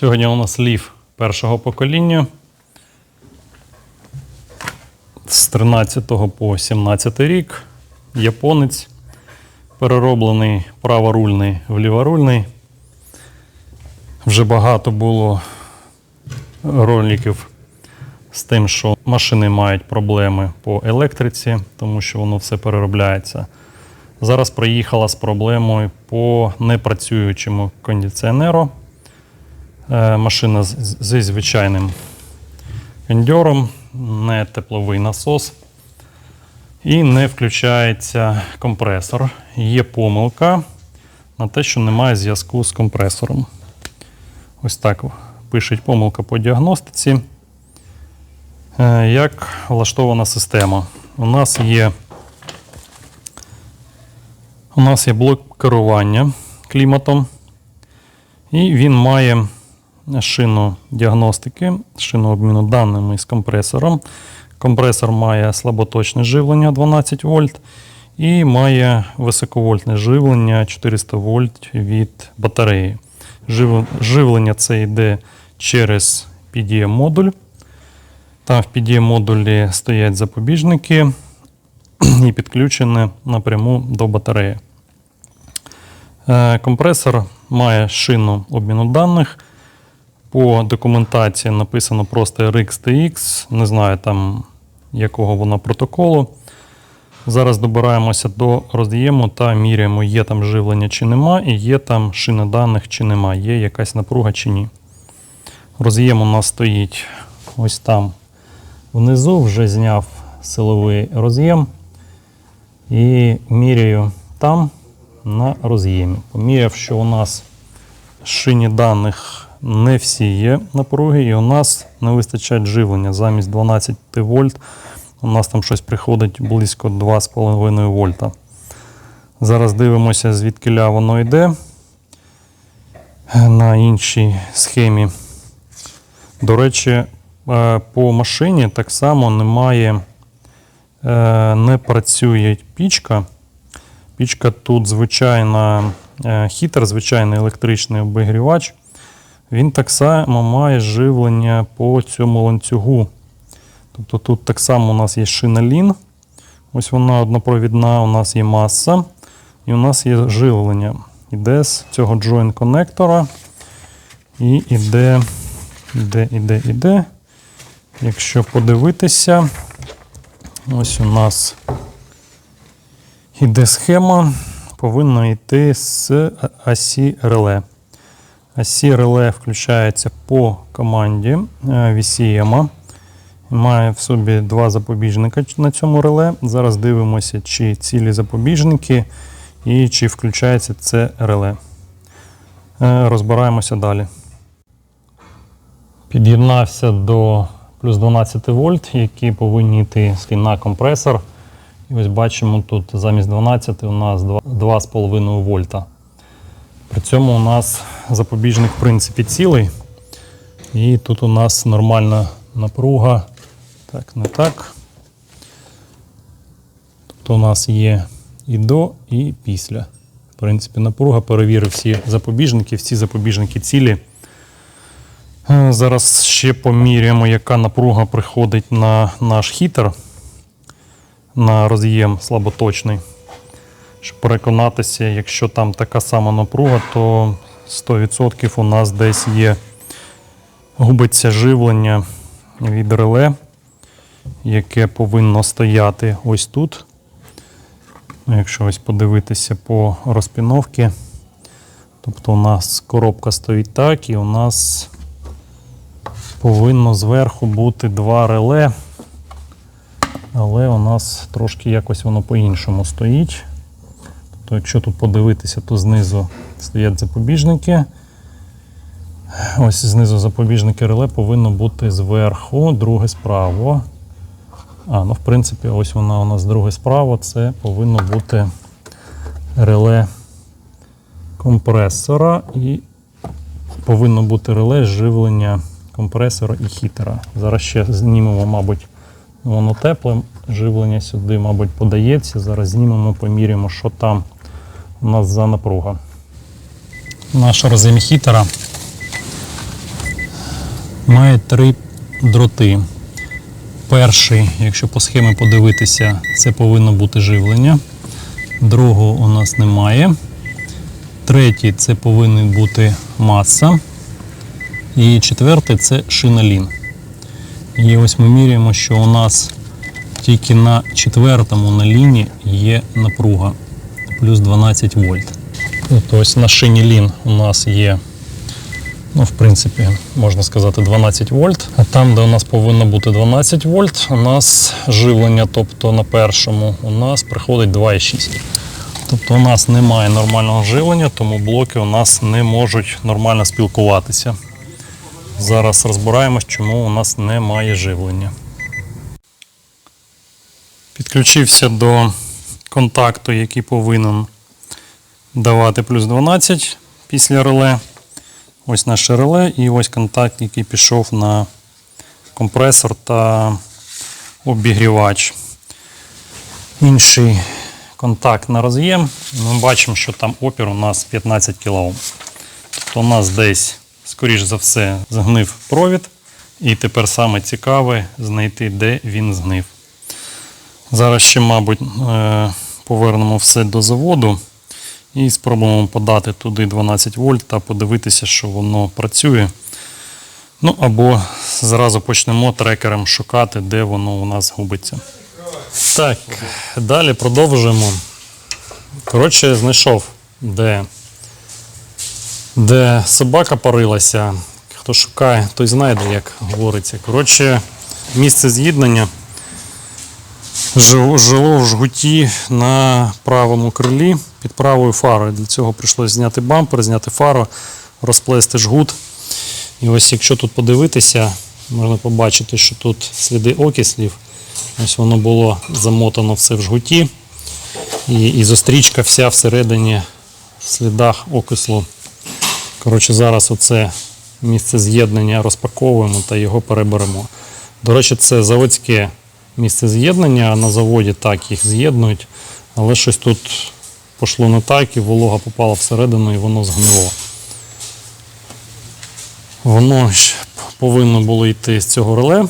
Сьогодні у нас лів першого покоління. З 13 по 17 рік. Японець. Перероблений праворульний в ліворульний. Вже багато було роликів з тим, що машини мають проблеми по електриці, тому що воно все переробляється. Зараз приїхала з проблемою по непрацюючому кондиціонеру. Е, Машина зі звичайним кондьором, не тепловий насос. І не включається компресор. Є помилка на те, що немає зв'язку з компресором. Ось так пишуть помилка по діагностиці. Е, Як влаштована система? У нас є, у нас є блок керування кліматом, і він має шину діагностики, шину обміну даними з компресором. Компресор має слаботочне живлення 12 вольт і має високовольтне живлення 400 вольт від батареї. Жив- Живлення це йде через PDM-модуль. Там в PDM-модулі стоять запобіжники і підключені напряму до батареї. Е, Компресор має шину обміну даних. По документації написано просто RxTX, не знаю там якого воно протоколу. Зараз добираємося до роз'єму та міряємо, є там живлення чи нема, і є там шина даних чи нема, є якась напруга чи ні. Роз'єм у нас стоїть ось там внизу, вже зняв силовий роз'єм і міряю там на роз'ємі. Поміряв, що у нас шині даних не всі є напруги, і у нас не вистачає живлення. Замість 12 вольт у нас там щось приходить близько 2,5 вольта. Зараз дивимося, звідки воно йде на іншій схемі. До речі, е, по машині так само немає, е, не працює пічка. Пічка тут звичайна е, хітер, звичайний електричний обігрівач. Він так само має живлення по цьому ланцюгу. Тобто тут так само у нас є шина. Ось вона однопровідна, у нас є маса, і у нас є живлення. Іде з цього joint коннектора. І іде, іде, іде, іде. Якщо подивитися, ось у нас іде схема, повинна йти з осі реле. Осі реле включається по команді е, VCM. Має в собі два запобіжника на цьому реле. Зараз дивимося, чи цілі запобіжники і чи включається це реле. Е, Розбираємося далі. Під'єднався до плюс 12 вольт, які повинні йти на компресор. І ось бачимо, тут замість 12 у нас 2,5 вольта. При цьому у нас запобіжник, в принципі, цілий. І тут у нас нормальна напруга. Так, не так. Тобто у нас є і до, і після. В принципі, напруга перевірив всі запобіжники, всі запобіжники цілі. Е, Зараз ще поміряємо, яка напруга приходить на наш хітер, на роз'єм слаботочний. Щоб переконатися, якщо там така сама напруга, то 100% у нас десь є губиться живлення від реле, яке повинно стояти ось тут. Ну, Якщо ось подивитися по розпіновці, тобто у нас коробка стоїть так, і у нас повинно зверху бути два реле, але у нас трошки якось воно по-іншому стоїть. Тобто, якщо тут подивитися, то знизу стоять запобіжники. Ось знизу запобіжники реле повинно бути зверху, друге справа. А, ну в принципі, ось вона у нас друге справа. Це повинно бути реле компресора і повинно бути реле живлення компресора і хітера. Зараз ще знімемо, мабуть, воно тепле. Живлення сюди, мабуть, подається. Зараз знімемо, поміряємо, що там у нас за напруга. Наш роз'єм хітера Має три дроти. Перший, якщо по схемі подивитися, це повинно бути живлення. Другого у нас немає. Третій це повинен бути маса. І четвертий це шиналін. І ось ми міряємо, що у нас тільки на четвертому на лінії є напруга плюс 12 вольт. От ось на шині лін у нас є, ну, в принципі, можна сказати, 12 вольт. А там, де у нас повинно бути 12 вольт, у нас живлення, тобто на першому, у нас приходить 2,6. Тобто у нас немає нормального живлення, тому блоки у нас не можуть нормально спілкуватися. Зараз розбираємось, чому у нас немає живлення. Підключився до контакту, який повинен давати плюс 12 після реле. Ось наше реле і ось контакт, який пішов на компресор та обігрівач. Інший контакт на роз'єм. Ми бачимо, що там опір у нас 15 кОм. Тобто у нас десь, скоріш за все, згнив провід. І тепер саме цікаве знайти, де він згнив. Зараз ще, мабуть, е, повернемо все до заводу і спробуємо подати туди 12 вольт та подивитися, що воно працює. Ну або зразу почнемо трекером шукати, де воно у нас губиться. Так, далі продовжуємо. Коротше, знайшов, де, де собака парилася. Хто шукає, той знайде, як говориться. Коротше, місце з'єднання жило в жгуті на правому крилі під правою фарою. Для цього прийшлося зняти бампер, зняти фару, розплести жгут. І ось якщо тут подивитися, можна побачити, що тут сліди окислів. Ось воно було замотано все в жгуті. І, і зустрічка вся всередині в слідах окислу. Коротше, зараз оце місце з'єднання розпаковуємо та його переберемо. До речі, це заводське місце з'єднання. На заводі так їх з'єднують, але щось тут пішло не так, і волога попала всередину і воно згнило. Воно повинно було йти з цього реле,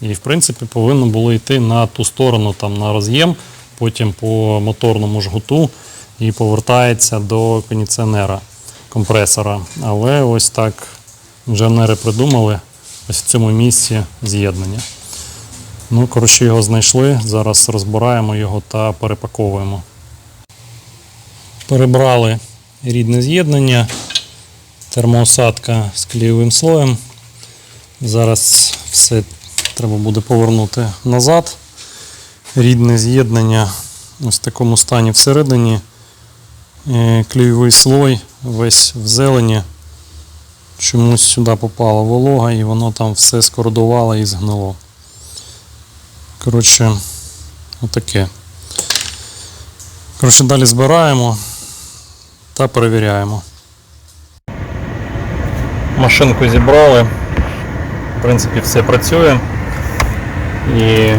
і в принципі повинно було йти на ту сторону, там на роз'єм, потім по моторному жгуту і повертається до кондиціонера, компресора. Але ось так інженери придумали ось в цьому місці з'єднання. Ну, коротше, його знайшли. Зараз розбираємо його та перепаковуємо. Перебрали рідне з'єднання, термоосадка з клеєвим слоєм. Зараз все треба буде повернути назад. Рідне з'єднання ось в такому стані всередині. Е, слой весь в зелені. Чомусь сюди попала волога і воно там все скордувало і згнило. Коротше, отаке. Коротше, далі збираємо та перевіряємо. Машинку зібрали. В принципі, все працює. І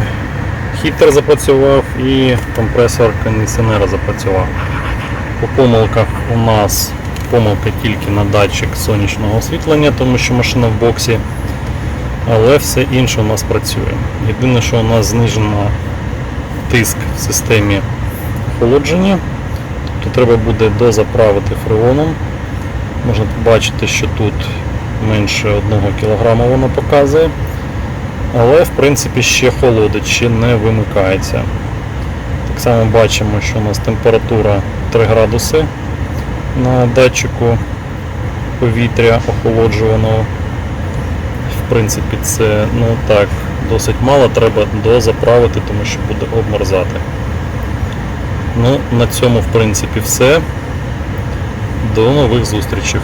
хітер запрацював, і компресор кондиціонера запрацював. По помилках у нас помилка тільки на датчик сонячного освітлення, тому що машина в боксі. Але все інше у нас працює. Єдине, що у нас знижено тиск в системі охолодження. Тобто треба буде дозаправити фреоном. Можна побачити, що тут менше 1 кг воно показує. Але в принципі ще холодить, ще не вимикається. Так само бачимо, що у нас температура 3 градуси на датчику повітря охолоджуваного. В принципі, це ну так, досить мало, треба дозаправити, тому що буде обмерзати. Ну, на цьому, в принципі, все. До нових зустрічей.